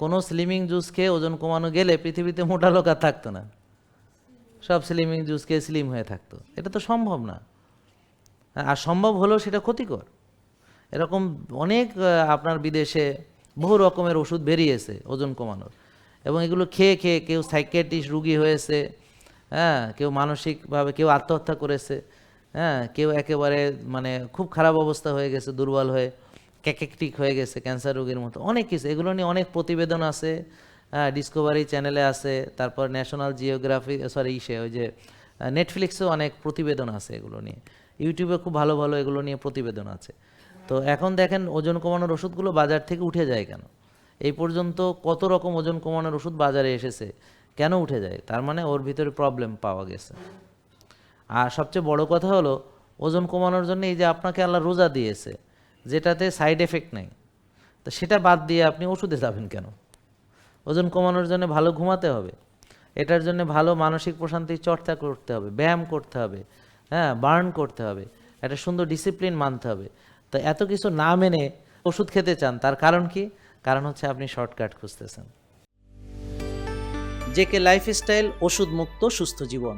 কোনো slimming juice খেয়ে ওজন কমানো গেলে পৃথিবীতে মোটা লোক আর থাকতো না। সব স্লিমিং জুস খেয়ে স্লিম হয়ে থাকতো। এটা তো সম্ভব না। আর সম্ভব হলেও সেটা ক্ষতিকর। এরকম অনেক আপনার বিদেশে বহু রকমের ওষুধ বেরিয়েছে ওজন কমানোর। এবং এগুলো খেয়ে খেয়ে কেউ সাইকেটিস্ট রুগী হয়েছে হ্যাঁ কেউ মানসিকভাবে কেউ আত্মহত্যা করেছে হ্যাঁ কেউ একেবারে মানে খুব খারাপ অবস্থা হয়ে গেছে, দুর্বল হয়ে। ক্যাকেকটিক হয়ে গেছে, ক্যান্সার রোগীর মতো। অনেক কিছু, এগুলো নিয়ে অনেক প্রতিবেদন আছে ডিসকভারি চ্যানেলে আছে, তারপর ন্যাশনাল জিওগ্রাফি সরি ইসে, ওই যে নেটফ্লিক্সেও অনেক প্রতিবেদন আছে এগুলো নিয়ে। ইউটিউবে খুব ভালো ভালো এগুলো নিয়ে প্রতিবেদন আছে। তো এখন দেখেন ওজন কমানোর ওষুধগুলো বাজার থেকে উঠে যায় কেন? এই পর্যন্ত কত রকম ওজন কমানোর ওষুধ বাজারে এসেছে, কেন উঠে যায়? তার মানে ওর ভিতরে প্রবলেম পাওয়া গেছে। আর সবচেয়ে বড় কথা হলো, ওজন কমানোর জন্য এই যে আপনাকে আল্লাহ রোজা দিয়েছে যেটাতে সাইড এফেক্ট নেই। তো সেটা বাদ দিয়ে আপনি ওষুধে যাবেন কেন? ওজন কমানোর জন্য ভালো ঘুমাতে হবে। এটার জন্য ভালো মানসিক প্রশান্তির চর্চা করতে হবে, ব্যায়াম করতে হবে হ্যাঁ বার্ন করতে হবে, একটা সুন্দর ডিসিপ্লিন মানতে হবে। তো এত কিছু না মেনে ওষুধ খেতে চান, তার কারণ কি? কারণ হচ্ছে আপনি শর্টকাট খুঁজতেছেন। জেকে লাইফস্টাইল ওষুধ মুক্ত সুস্থ জীবন।